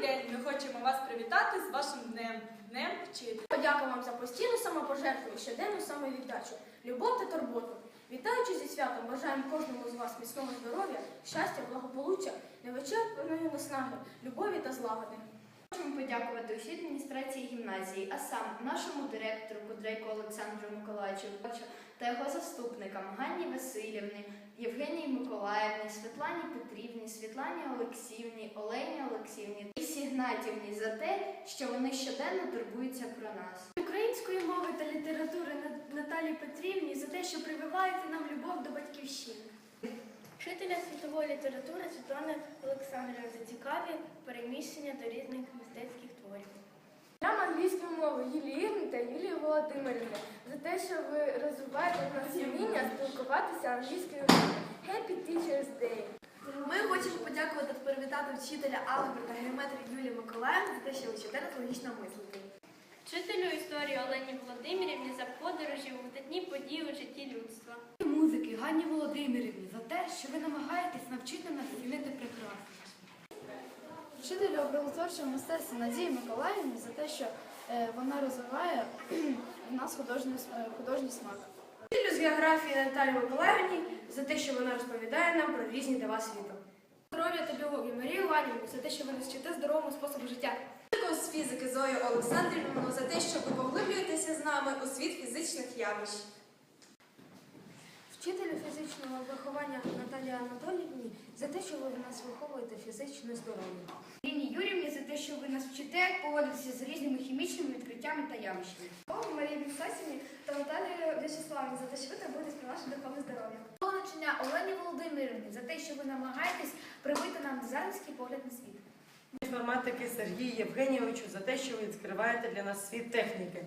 день ми хочемо вас привітати з вашим днем, днем вчителя. Подяка вам за постійну самопожертву і щоденну самовіддачу, любов та турботу. Вітаючи зі святом, бажаємо кожному з вас міцного здоров'я, щастя, благополуччя, невичерпної наснаги, любові та злагоди. Хочемо подякувати усій адміністрації гімназії, а саме нашому директору Кудрейко Олександру Миколаївичу та його заступникам Ганні Васильівні, Євгенії Миколаївні, Світлані Петрівні, Світлані Олексіївні, Олені Олексіївні і Сігнатівні за те, що вони щоденно турбуються про нас. Української мови та літератури Наталії Петрівні за те, що прививаєте нам любов до батьківщини. Вчителя світової літератури Світлани Олександрівни за цікаві переміщення до різних мистецьких творів. Нам англійської мови Юлії та Юлії Володимирівни за те, що ви розвиваєте в нас вміння спілкуватися англійською мовою. Happy Teacher's Day! Ми хочемо подякувати та привітати вчителя алгебри та геометрії Юлії Миколаївни за те, що щоденно логічно мислите. Вчителю історії Олені Володимирівні за подорожі у видатні події у житті людства. музики Ганні Володимирівні те, що ви намагаєтесь навчити нас цінити прекрасне. Вчителю образотворчого мистецтва Надії Миколаївні за те, що е, вона розвиває в нас художній, е, художній смак. Вчителю з географії Наталії Миколаївні за те, що вона розповідає нам про різні дива світу. Здоров'я та біології Марії Іванівні за те, що ви нас вчите здоровому способу життя. З фізики Зою Олександрівну за те, що ви поглиблюєтеся з нами у світ фізичних явищ. Фізичного виховання Наталії Анатоліївні за те, що ви в нас виховуєте фізичне здоров'я. Ліні Юрівні за те, що ви нас вчите поводитися з різними хімічними відкриттями та явищами. Марії Бісасівні та Наталії В'ячеславівні за те, що ви турбуєтесь про наше духовне здоров'я. Повночення Олені Володимирівні за те, що ви намагаєтесь привити нам дизайнерський погляд на світ. інформатики Сергію Євгенійовичу за те, що ви відкриваєте для нас світ техніки.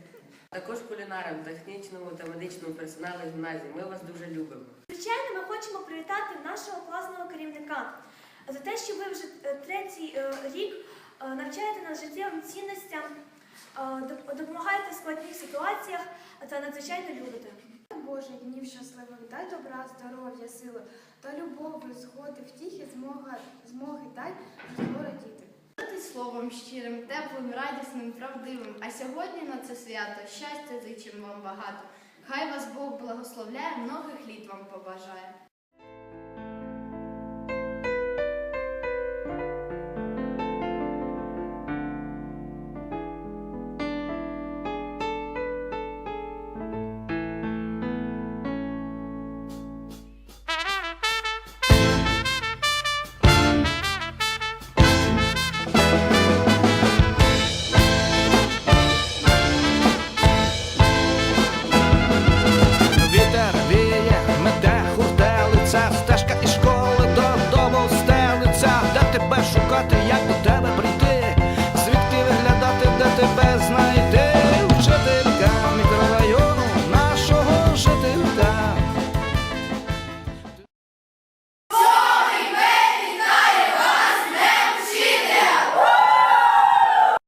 Також кулінарам, технічному та медичному персоналу гімназії. Ми вас дуже любимо. Звичайно, ми хочемо привітати нашого класного керівника за те, що ви вже е, третій е, рік е, навчаєте нас життєвим цінностям, допомагаєте в складних ситуаціях та надзвичайно любите. Боже, днів щасливих, дай добра, здоров'я, сили та любові, згоди, втіхи, змога, змоги дай радіти. Словом щирим, теплим, радісним, правдивим. А сьогодні на це свято щастя зичим вам багато. Хай вас Бог благословляє, многих літ вам побажає. школи додому стелиться, де тебе шукати, як до тебе прийти, звідки виглядати, де тебе знайти.